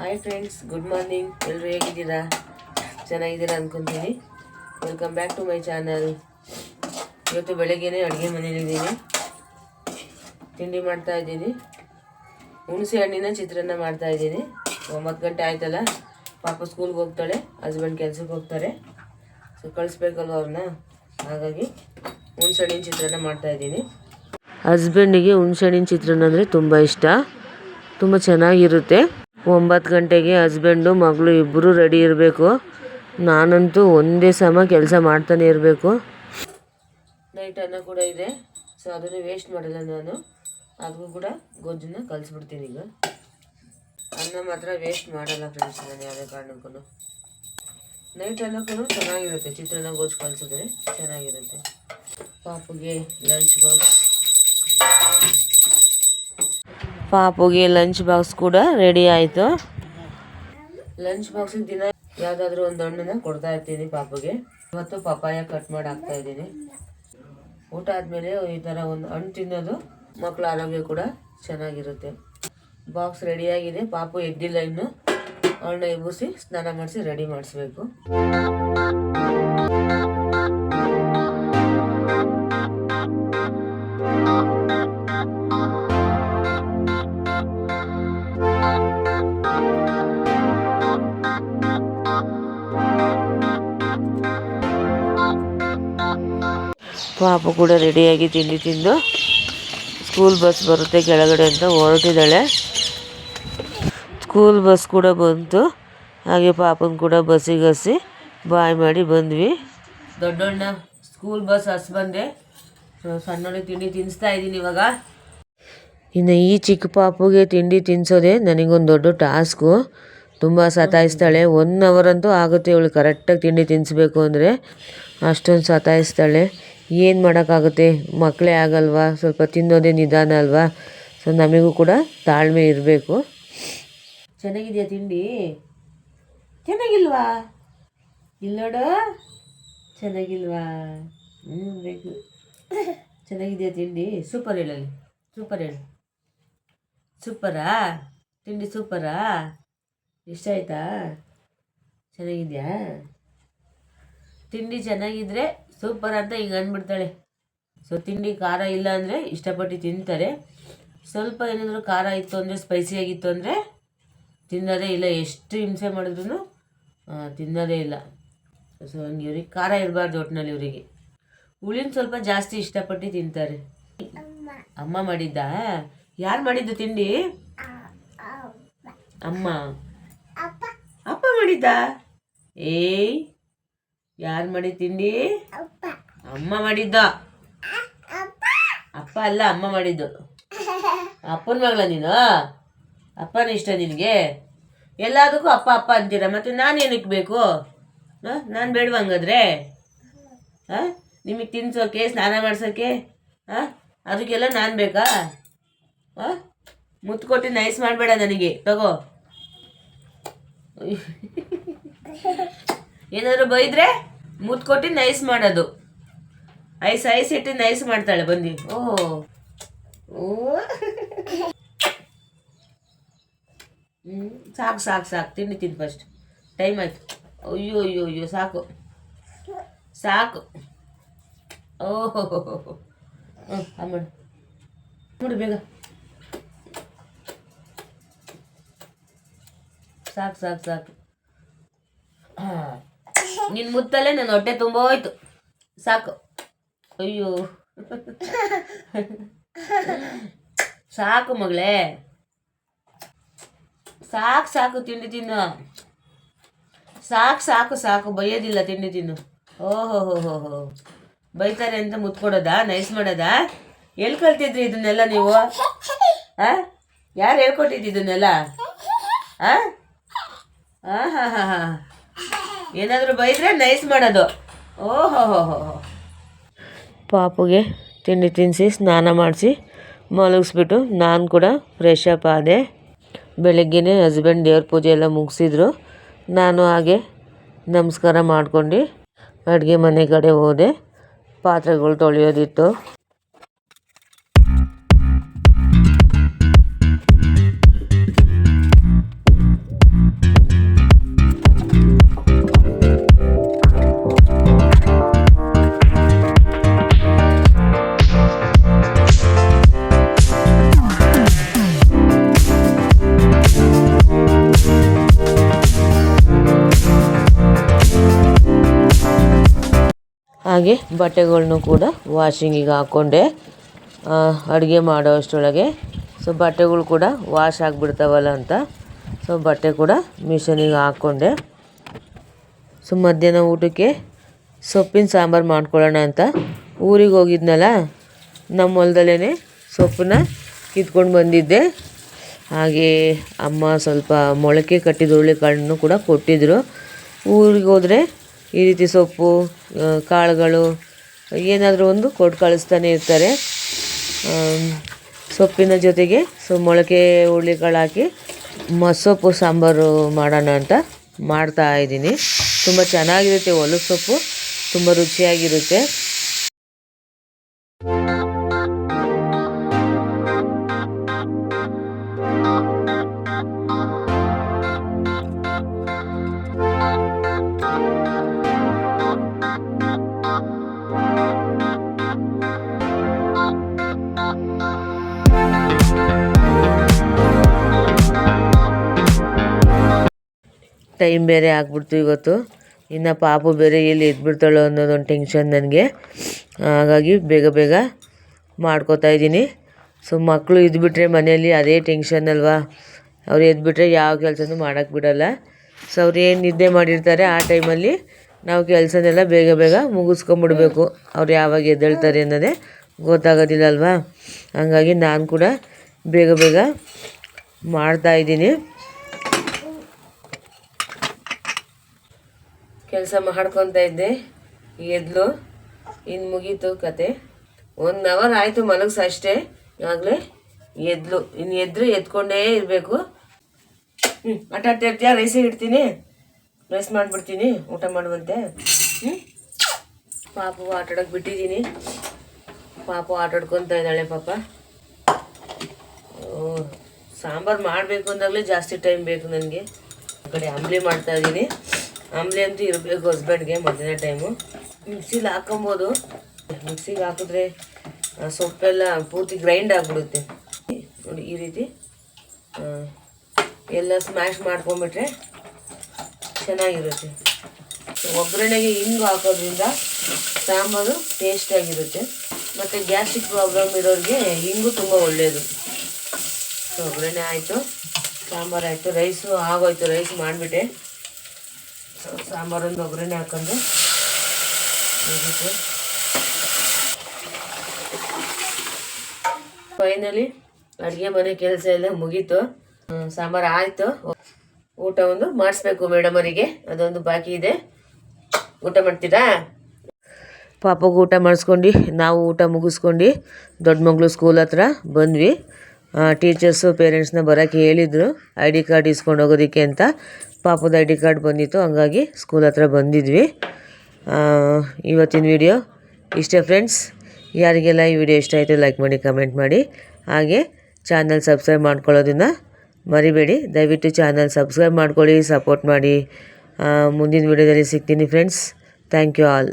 Hi friends good morning ಎಲ್ಲರೂ ಹೇಗಿದ್ದೀರಾ? ಚೆನ್ನಾಗಿದ್ದೀರಾ ಅಂದ್ಕೊತೀನಿ welcome back to my channel ಇವತ್ತು ಬೆಳಗ್ಗೆನೇ ಅಡುಗೆ ಮನೇಲಿದ್ದೀನಿ ತಿಂಡಿ ಮಾಡ್ತಾ ಇದ್ದೀನಿ. ಹುಣಸೆ ಹಣ್ಣಿನ ಚಿತ್ರಾನ್ನ ಮಾಡ್ತಾ ಇದ್ದೀನಿ. ಒಂಬತ್ತು ಗಂಟೆ ಆಯ್ತಲ್ಲ? ಪಾಪ ಸ್ಕೂಲ್ಗೆ ಹೋಗ್ತಾಳೆ ಹಸ್ಬೆಂಡ್ ಕೆಲ್ಸಕ್ಕೆ ಹೋಗ್ತಾರೆ. ಸೊ ಕಳಿಸ್ಬೇಕಲ್ವ ಅವ್ರನ್ನ? ಹಾಗಾಗಿ ಹುಣಸೆ ಹಣ್ಣಿನ ಚಿತ್ರಾನ್ನ ಮಾಡ್ತಾ ಇದ್ದೀನಿ. ಹಸ್ಬೆಂಡಿಗೆ ಹುಣಸೆ ಹಣ್ಣಿನ ಚಿತ್ರಾನ್ನ ಅಂದರೆ ತುಂಬ ಇಷ್ಟ. ತುಂಬ ಚೆನ್ನಾಗಿರುತ್ತೆ. ಒಂಬತ್ತು ಗಂಟೆಗೆ ಹಸ್ಬೆಂಡು, ಮಗಳು ಇಬ್ಬರೂ ರೆಡಿ ಇರಬೇಕು. ನಾನಂತೂ ಒಂದೇ ಸಮ ಕೆಲಸ ಮಾಡ್ತಾನೆ ಇರಬೇಕು. ನೈಟ್ ಅನ್ನ ಕೂಡ ಇದೆ. ಸೊ ಅದನ್ನು ವೇಸ್ಟ್ ಮಾಡಲ್ಲ ನಾನು. ಅದಕ್ಕೂ ಕೂಡ ಗೊಜ್ಜನ್ನ ಕಲಿಸ್ಬಿಡ್ತೀನಿ ಈಗ. ಅನ್ನ ಮಾತ್ರ ವೇಸ್ಟ್ ಮಾಡಲ್ಲ ಫ್ರೆಂಡ್ಸ್ ನಾನು ಯಾವುದೇ ಕಾರಣಕ್ಕೂ ನೈಟ್ ಅನ್ನಕ್ಕೂ ಚೆನ್ನಾಗಿರುತ್ತೆ. ಚಿತ್ರಾನ್ನ ಗೊಜ್ಜು ಕಲಿಸಿದ್ರೆ ಚೆನ್ನಾಗಿರುತ್ತೆ. ಪಾಪುಗೆ ಲಂಚ್ ಬಾಕ್ಸ್ ಪಾಪುಗೆ ಲಂಚ್ ಬಾಕ್ಸ್ ಕೂಡ ರೆಡಿ ಆಯಿತು. ಲಂಚ್ ಬಾಕ್ಸಿಗೆ ದಿನ ಯಾವುದಾದ್ರೂ ಒಂದು ಹಣ್ಣನ್ನ ಕೊಡ್ತಾ ಇರ್ತೀನಿ ಪಾಪುಗೆ. ಇವತ್ತು ಪಪ್ಪಾಯ ಕಟ್ ಮಾಡಿ ಹಾಕ್ತಾ ಇದ್ದೀನಿ. ಊಟ ಆದಮೇಲೆ ಈ ಥರ ಒಂದು ಹಣ್ಣು ತಿನ್ನೋದು ಮಕ್ಕಳ ಆರೋಗ್ಯ ಕೂಡ ಚೆನ್ನಾಗಿರುತ್ತೆ. ಬಾಕ್ಸ್ ರೆಡಿಯಾಗಿದೆ ಪಾಪು ಎದ್ದಿಲ್ಲ ಇನ್ನು. ಅವಳನ್ನ ಎಬ್ಬಿಸಿ ಸ್ನಾನ ಮಾಡಿಸಿ ರೆಡಿ ಮಾಡಿಸ್ಬೇಕು. ಪಾಪು ಕೂಡ ರೆಡಿಯಾಗಿ ತಿಂಡಿ ತಿಂದು ಸ್ಕೂಲ್ ಬಸ್ ಬರುತ್ತೆ ಕೆಳಗಡೆ ಅಂತ ಹೊರಟಿದ್ದಾಳೆ. ಸ್ಕೂಲ್ ಬಸ್ ಕೂಡ ಬಂತು. ಹಾಗೆ ಪಾಪನ ಕೂಡ ಬಸ್ಸಿಗೆ ಹಸಿ ಬಾಯ್ ಮಾಡಿ ಬಂದ್ವಿ. ದೊಡ್ಡಣ್ಣ ಸ್ಕೂಲ್ ಬಸ್ ಹಸ್ ಬಂದೆ. ಸೊ ಸಣ್ಣೊಳಿಗೆ ತಿಂಡಿ ತಿನ್ನಿಸ್ತಾ ಇದ್ದೀನಿ ಇವಾಗ. ಇನ್ನು ಈ ಚಿಕ್ಕ ಪಾಪುಗೆ ತಿಂಡಿ ತಿನ್ನಿಸೋದೇ ನನಗೊಂದು ದೊಡ್ಡ ಟಾಸ್ಕು. ತುಂಬ ಸತಾಯಿಸ್ತಾಳೆ. ಒನ್ ಅವರ್ ಅಂತೂ ಆಗುತ್ತೆ ಇವಳು ಕರೆಕ್ಟಾಗಿ ತಿಂಡಿ ತಿನ್ನಿಸ್ಬೇಕು ಅಂದರೆ. ಅಷ್ಟೊಂದು ಸತಾಯಿಸ್ತಾಳೆ. ಏನು ಮಾಡೋಕ್ಕಾಗುತ್ತೆ? ಮಕ್ಕಳೇ ಆಗಲ್ವಾ? ಸ್ವಲ್ಪ ತಿನ್ನೋದೇ ನಿಧಾನ ಅಲ್ವಾ? ಸೊ, ನಮಗೂ ಕೂಡ ತಾಳ್ಮೆ ಇರಬೇಕು. ಚೆನ್ನಾಗಿದೆಯಾ ತಿಂಡಿ? ಚೆನ್ನಾಗಿಲ್ವಾ? ಇಲ್ಲೋಡು ಚೆನ್ನಾಗಿಲ್ವಾ? ಹ್ಞೂ ಬೇಕು. ಚೆನ್ನಾಗಿದೆಯಾ ತಿಂಡಿ? ಸೂಪರ್ ಹೇಳಲ್ಲಿ ಸೂಪರ್ ಹೇಳಿ. ಸೂಪರಾ? ತಿಂಡಿ ಸೂಪರಾ? ಇಷ್ಟ ಆಯ್ತಾ ಚೆನ್ನಾಗಿದೆಯಾ? ತಿಂಡಿ ಚೆನ್ನಾಗಿದ್ರೆ ಸೂಪರ್ ಅಂತ ಈಗ ಅಂದ್ಬಿಡ್ತಾಳೆ. ಸೊ ತಿಂಡಿ ಖಾರ ಇಲ್ಲ ಅಂದರೆ ಇಷ್ಟಪಟ್ಟು ತಿಂತಾರೆ. ಸ್ವಲ್ಪ ಏನಾದರೂ ಖಾರ ಇತ್ತು ಅಂದರೆ ಸ್ಪೈಸಿಯಾಗಿತ್ತು ಅಂದರೆ ತಿನ್ನೋದೇ ಇಲ್ಲ. ಎಷ್ಟು ಹಿಂಸೆ ಮಾಡಿದ್ರು ತಿನ್ನೋದೇ ಇಲ್ಲ. ಸೊ ಹಂಗೆ ಇವ್ರಿಗೆ ಖಾರ ಇರಬಾರ್ದು ಒಟ್ಟಿನಲ್ಲಿ ಇವರಿಗೆ. ಹುಳಿನ ಸ್ವಲ್ಪ ಜಾಸ್ತಿ ಇಷ್ಟಪಟ್ಟು ತಿಂತಾರೆ. ಅಮ್ಮ ಮಾಡಿದ್ದ? ಯಾರು ಮಾಡಿದ್ದು ತಿಂಡಿ? ಅಮ್ಮ. ಅಪ್ಪ ಮಾಡಿದ್ದ? ಏಯ್. ಯಾರು ಮಾಡಿದ ತಿಂಡಿ? ಅಮ್ಮ ಮಾಡಿದ್ದ? ಅಪ್ಪ ಅಲ್ಲ ಅಮ್ಮ ಮಾಡಿದ್ದು. ಅಪ್ಪನ ಮಗಳ ನೀನು? ಅಪ್ಪನ ಇಷ್ಟ ನಿನಗೆ? ಎಲ್ಲದಕ್ಕೂ ಅಪ್ಪ ಅಪ್ಪ ಅಂತೀರ ಮತ್ತೆ ನಾನೇನಕ್ಕೆ ಬೇಕು? ನಾನು ಬೇಡವ ಹಂಗಾದ್ರೆ? ಹಾಂ? ನಿಮಗೆ ತಿನ್ಸೋಕೆ ಸ್ನಾನ ಮಾಡ್ಸೋಕ್ಕೆ ಹಾಂ? ಅದಕ್ಕೆಲ್ಲ ನಾನು ಬೇಕಾ? ಹಾಂ? ಮುತ್ತು ಕೊಟ್ಟು ನೈಸ್ ಮಾಡಬೇಡ ನನಗೆ ತಗೋ. ಏನಾದರೂ ಬೈದ್ರೆ? ಮುತ್ತು ಕೊಟ್ಟು ನೈಸ್ ಮಾಡೋದು. ಐಸ್ ಐಸ್ ಇಟ್ಟು ನೈಸ್ ಮಾಡ್ತಾಳೆ ಬಂದು ಓ. ಹ್ಞೂ ಸಾಕು ಸಾಕು ಸಾಕು. ತಿಂಡಿ ತಿಂದು ಫಸ್ಟ್ ಟೈಮ್ ಆಯ್ತು. ಅಯ್ಯೋ ಅಯ್ಯೋ ಅಯ್ಯೋ, ಸಾಕು. ಸಾಕು. ಓಹೋ ಹ್ಞೂ ಅಮ್ಮ ನೋಡಿ, ಬೇಗ. ಸಾಕು ಸಾಕು ಸಾಕು. ಹಾಂ. ನಿನ್ನ ಮುತ್ತಲ್ಲೇ ನನ್ನ ಹೊಟ್ಟೆ ತುಂಬ ಹೋಯ್ತು. ಸಾಕು. ಅಯ್ಯೋ. ಸಾಕು ಮಗಳೇ. ಸಾಕು ಸಾಕು ತಿಂಡಿ ತಿನ್ನು. ಸಾಕು ಸಾಕು ಸಾಕು. ಬೈಯೋದಿಲ್ಲ ತಿಂಡಿ ತಿನ್ನು. ಓಹೋ, ಹೋ ಹೋ ಹೋ. ಬೈತಾರೆ ಅಂತ ಮುತ್ಕೊಡೋದಾ? ನೈಸ್ ಮಾಡೋದಾ? ಎಲ್ಲಿ ಕಲ್ತಿದ್ರಿ ಇದನ್ನೆಲ್ಲ ನೀವು? ಆ? ಯಾರು ಹೇಳ್ಕೊಟ್ಟಿದ್ದು ಇದನ್ನೆಲ್ಲ? ಹಾಂ ಹಾಂ ಹಾಂ ಹಾಂ. ಏನಾದರೂ ಬೈದ್ರೆ ನೈಸ್ ಮಾಡೋದು. ಓಹೋ ಪಾಪುಗೆ ತಿಂಡಿ ತಿನ್ನಿಸಿ ಸ್ನಾನ ಮಾಡಿಸಿ, ಮಲಗಿಸ್ಬಿಟ್ಟು ನಾನು ಕೂಡ ಫ್ರೆಶ್ ಅಪ್ ಆದೆ. ಬೆಳಗ್ಗೆನೇ ಹಸ್ಬೆಂಡ್ ದೇವ್ರ ಪೂಜೆ ಎಲ್ಲ ಮುಗಿಸಿದ್ರು. ನಾನು ಹಾಗೆ ನಮಸ್ಕಾರ ಮಾಡ್ಕೊಂಡು ಅಡುಗೆ ಮನೆ ಕಡೆ ಹೋದೆ. ಪಾತ್ರೆಗಳು ತೊಳೆಯೋದಿತ್ತು. ಹಾಗೆ ಬಟ್ಟೆಗಳನ್ನು ಕೂಡ ವಾಷಿಂಗಿಗೆ ಹಾಕ್ಕೊಂಡೆ ಅಡುಗೆ ಮಾಡೋ ಅಷ್ಟರೊಳಗೆ. ಸೊ ಬಟ್ಟೆಗಳು ಕೂಡ ವಾಶ್ ಆಗಿಬಿಡ್ತಾವಲ್ಲ ಅಂತ. ಸೊ ಬಟ್ಟೆ ಕೂಡ ಮಿಷನಿಗೆ ಹಾಕ್ಕೊಂಡೆ ಸೊ ಮಧ್ಯಾಹ್ನ ಊಟಕ್ಕೆ ಸೊಪ್ಪಿನ ಸಾಂಬಾರು ಮಾಡ್ಕೊಳ್ಳೋಣ ಅಂತ. ಊರಿಗೆ ಹೋಗಿದ್ನಲ್ಲ, ನಮ್ಮ ಹೊಲದಲ್ಲೇ ಸೊಪ್ಪನ್ನ ಕಿತ್ಕೊಂಡು ಬಂದಿದ್ದೆ. ಹಾಗೆ ಅಮ್ಮ ಸ್ವಲ್ಪ ಮೊಳಕೆ ಕಟ್ಟಿದ ಹುರುಳಿಕಾಳನ್ನು ಕೂಡ ಕೊಟ್ಟಿದ್ದರು ಊರಿಗೆ ಹೋದರೆ ಈ ರೀತಿ ಸೊಪ್ಪು ಕಾಳುಗಳು, ಏನಾದರೂ ಒಂದು ಕೊಟ್ಟು ಕಳಿಸ್ತಾನೆ ಇರ್ತಾರೆ. ಸೊಪ್ಪಿನ ಜೊತೆಗೆ ಸೊ, ಮೊಳಕೆ ಹುರುಳಿಕಾಳು ಹಾಕಿ ಮಸೊಪ್ಪು, ಸಾಂಬಾರು ಮಾಡೋಣ ಅಂತ ಮಾಡ್ತಾ ಇದ್ದೀನಿ. ತುಂಬ ಚೆನ್ನಾಗಿರುತ್ತೆ ಹೊಲದ ಸೊಪ್ಪು ತುಂಬ ರುಚಿಯಾಗಿರುತ್ತೆ. ಟೈಮ್ ಬೇರೆ ಆಗ್ಬಿಡ್ತು ಇವತ್ತು. ಇನ್ನು ಪಾಪು ಬೇರೆ ಎಲ್ಲಿ ಎದ್ಬಿಡ್ತಾಳೋ ಅನ್ನೋದೊಂದು ಟೆನ್ಷನ್ ನನಗೆ. ಹಾಗಾಗಿ ಬೇಗ ಬೇಗ ಮಾಡ್ಕೋತಾ ಇದ್ದೀನಿ. ಸೊ ಮಕ್ಕಳು ಇದ್ಬಿಟ್ರೆ ಮನೆಯಲ್ಲಿ ಅದೇ ಟೆನ್ಷನ್ ಅಲ್ವಾ? ಅವ್ರು ಎದ್ಬಿಟ್ರೆ ಯಾವ ಕೆಲಸನೂ ಮಾಡೋಕ್ಕೆ ಬಿಡೋಲ್ಲ. ಸೊ ಅವ್ರು ಏನು ನಿದ್ದೆ ಮಾಡಿರ್ತಾರೆ ಆ ಟೈಮಲ್ಲಿ ನಾವು ಕೆಲಸನೆಲ್ಲ ಬೇಗ ಬೇಗ ಮುಗಿಸ್ಕೊಂಬಿಡ್ಬೇಕು. ಅವ್ರು ಯಾವಾಗ ಎದ್ದೇಳ್ತಾರೆ ಅನ್ನೋದೇ ಗೊತ್ತಾಗೋದಿಲ್ಲ ಅಲ್ವಾ? ಹಂಗಾಗಿ ನಾನು ಕೂಡ ಬೇಗ ಬೇಗ ಮಾಡ್ತಾ ಕೆಲಸ ಮಾಡ್ಕೊತಾ ಇದ್ದೆ, ಎದ್ಲು. ಇನ್ನು ಮುಗೀತು ಕತೆ. ಒನ್ ಅವರ್ ಆಯಿತು ಮಲಗ್ಸ ಅಷ್ಟೇ. ಆಗಲೇ ಎದ್ಲು. ಇನ್ನು ಎದ್ರು ಎತ್ಕೊಂಡೇ ಇರಬೇಕು. ಹ್ಞೂ ಆಟ ಆಡ್ತಾ ಇರ್ತೀಯ? ರೈಸಿಗೆ ಇಡ್ತೀನಿ. ರೈಸ್ ಮಾಡಿಬಿಡ್ತೀನಿ, ಊಟ ಮಾಡುವಂತೆ. ಹ್ಞೂ ಪಾಪು ಆಟಾಡೋಕೆ ಬಿಟ್ಟಿದ್ದೀನಿ. ಪಾಪು ಆಟ ಆಡ್ಕೊತಾ ಇದ್ದಾಳೆ ಪಾಪ. ಓ, ಸಾಂಬಾರು ಮಾಡಬೇಕು ಅಂದಾಗಲೇ ಜಾಸ್ತಿ ಟೈಮ್ ಬೇಕು ನನಗೆ. ಆ ಕಡೆ ಅಂಬ್ಲಿ ಮಾಡ್ತಾ ಅಂಬ್ಲಿ ಅಂತೂ ಇರಬೇಕು ಹಸ್ಬೆಂಡ್ಗೆ ಮಧ್ಯಾಹ್ನ ಟೈಮು ಮಿಕ್ಸಿಲಿ ಹಾಕೊಬೋದು ಮಿಕ್ಸಿಗೆ ಹಾಕಿದ್ರೆ ಸೊಪ್ಪೆಲ್ಲ ಪೂರ್ತಿ ಗ್ರೈಂಡ್ ಆಗಿಬಿಡುತ್ತೆ. ನೋಡಿ, ಈ ರೀತಿ ಎಲ್ಲ ಸ್ಮ್ಯಾಶ್ ಮಾಡ್ಕೊಂಬಿಟ್ರೆ ಚೆನ್ನಾಗಿರುತ್ತೆ. ಒಗ್ಗರಣೆಗೆ ಹಿಂಗು ಹಾಕೋದ್ರಿಂದ ಸಾಂಬಾರು ಟೇಸ್ಟಾಗಿರುತ್ತೆ ಮತ್ತು ಗ್ಯಾಸ್ಟ್ರಿಕ್ ಪ್ರಾಬ್ಲಮ್ ಇರೋರಿಗೆ ಹಿಂಗು ತುಂಬ ಒಳ್ಳೆಯದು ಒಗ್ಗರಣೆ ಆಯಿತು, ಸಾಂಬಾರು ಆಯಿತು ರೈಸು ಆಗೋಯ್ತು ರೈಸ್ ಮಾಡಿಬಿಟ್ಟೆ. ಸಾಂಬಾರೊಂದು ಒಗ್ಗರಣೆ ಹಾಕೊಂಡು ಫೈನಲಿ ಅಡುಗೆ ಮನೆ ಕೆಲಸ ಎಲ್ಲ ಮುಗೀತು. ಸಾಂಬಾರು ಆಯಿತು. ಊಟ ಒಂದು ಮಾಡಿಸ್ಬೇಕು ಮೇಡಮ್ ಅವರಿಗೆ. ಅದೊಂದು ಬಾಕಿ ಇದೆ. ಊಟ ಮಾಡ್ತೀರಾ? ಪಾಪಗೆ ಊಟ ಮಾಡಿಸ್ಕೊಂಡು, ನಾವು ಊಟ ಮುಗಿಸ್ಕೊಂಡು ದೊಡ್ಡ ಮಗಳು ಸ್ಕೂಲ್ ಹತ್ರ ಬಂದ್ವಿ. ಟೀಚರ್ಸು ಪೇರೆಂಟ್ಸ್ನ ಬರೋಕ್ಕೆ ಹೇಳಿದರು. ಐ ಡಿ ಕಾರ್ಡ್ ಇಸ್ಕೊಂಡು ಹೋಗೋದಕ್ಕೆ ಅಂತ. ಪಾಪದ ಐ ಡಿ ಕಾರ್ಡ್ ಬಂದಿತ್ತು, ಹಂಗಾಗಿ ಸ್ಕೂಲ್ ಹತ್ರ ಬಂದಿದ್ವಿ. ಇವತ್ತಿನ ವಿಡಿಯೋ ಇಷ್ಟೇ ಫ್ರೆಂಡ್ಸ್. ಯಾರಿಗೆಲ್ಲ ಈ ವಿಡಿಯೋ ಇಷ್ಟ ಆಯಿತು ಲೈಕ್ ಮಾಡಿ, ಕಮೆಂಟ್ ಮಾಡಿ. ಹಾಗೆ ಚಾನಲ್ ಸಬ್ಸ್ಕ್ರೈಬ್ ಮಾಡ್ಕೊಳ್ಳೋದನ್ನು ಮರಿಬೇಡಿ. ದಯವಿಟ್ಟು ಚಾನಲ್ ಸಬ್ಸ್ಕ್ರೈಬ್ ಮಾಡ್ಕೊಳ್ಳಿ, ಸಪೋರ್ಟ್ ಮಾಡಿ. ಮುಂದಿನ ವಿಡಿಯೋದಲ್ಲಿ ಸಿಗ್ತೀನಿ ಫ್ರೆಂಡ್ಸ್. Thank you all.